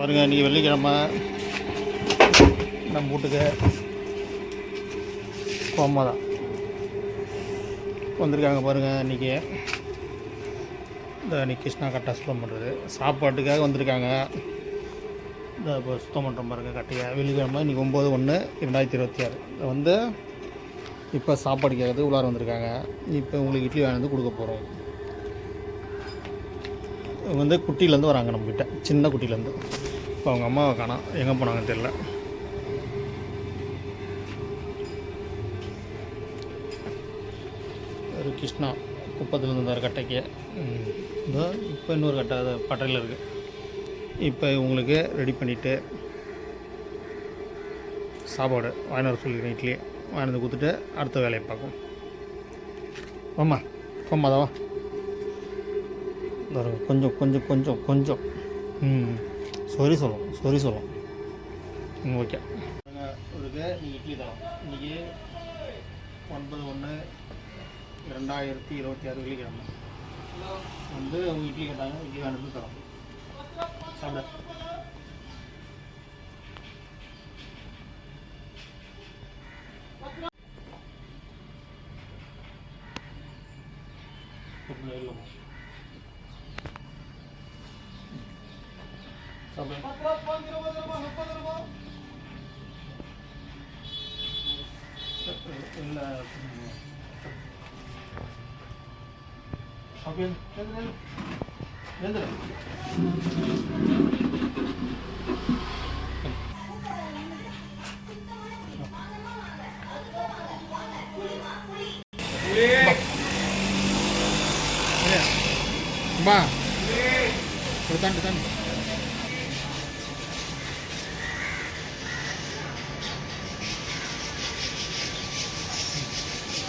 பாருங்கள் இன்றைக்கி வெள்ளிக்கிழமை. நம்ம வீட்டுக்கு கோமா தான் வந்திருக்காங்க பாருங்கள் இன்றைக்கி இந்த இன்றைக்கி கிருஷ்ணா கரெக்டாக சுத்தம் பண்ணுறது சாப்பாட்டுக்காக வந்திருக்காங்க. இந்த இப்போ சுத்தம் பண்ணுறோம் பாருங்கள் கட்டையை வெள்ளிக்கிழமை இன்றைக்கி ஒம்பது ஒன்று ரெண்டாயிரத்தி இருபத்தி ஆறு. இதை வந்து இப்போ சாப்பாடு கேட்கறது உள்ளார வந்திருக்காங்க. இப்போ உங்களுக்கு இட்லி வாங்கி வந்து கொடுக்க போகிறோம் இவங்க வந்து குட்டியிலேருந்து வராங்க நம்மக்கிட்ட சின்ன குட்டியிலேருந்து இப்போ அவங்க அம்மாவை காணோம். எங்கே போனாங்கன்னு தெரில ஒரு கிருஷ்ணா குப்பத்தில் இருந்தார் கட்டைக்கு. இதோ இப்போ இன்னொரு கட்டை அது பட்டையில் இருக்குது இப்போ உங்களுக்கு ரெடி பண்ணிவிட்டு சாப்பாடு வாங்கிட்டு வர சொல்லிக்கிறேன் இட்லி. வாங்கிட்டு வந்து கொடுத்துட்டு அடுத்த வேலையை பார்க்கும் ஆமா போம்மா கொஞ்சம் கொஞ்சம் கொஞ்சம் கொஞ்சம். ம். சொரி சொல்லும் சொரி சொல்லும் ஓகே நீங்கள் இட்லி தரோம். இன்றைக்கி ஒன்பது ஒன்று ரெண்டாயிரத்தி இருபத்தி ஆறு வெள்ளிக்கிழமை. வந்து அவங்க இட்லி கேட்டாங்க. இட்லி அனுப்பி தரோம். சாப்பிட. இல்லை ತಮ್ಮ ಎಲ್ಲ ಶಾಪಿಂಗ್ ಎಂದ್ರೆ Mbak. Bertahan, bertahan.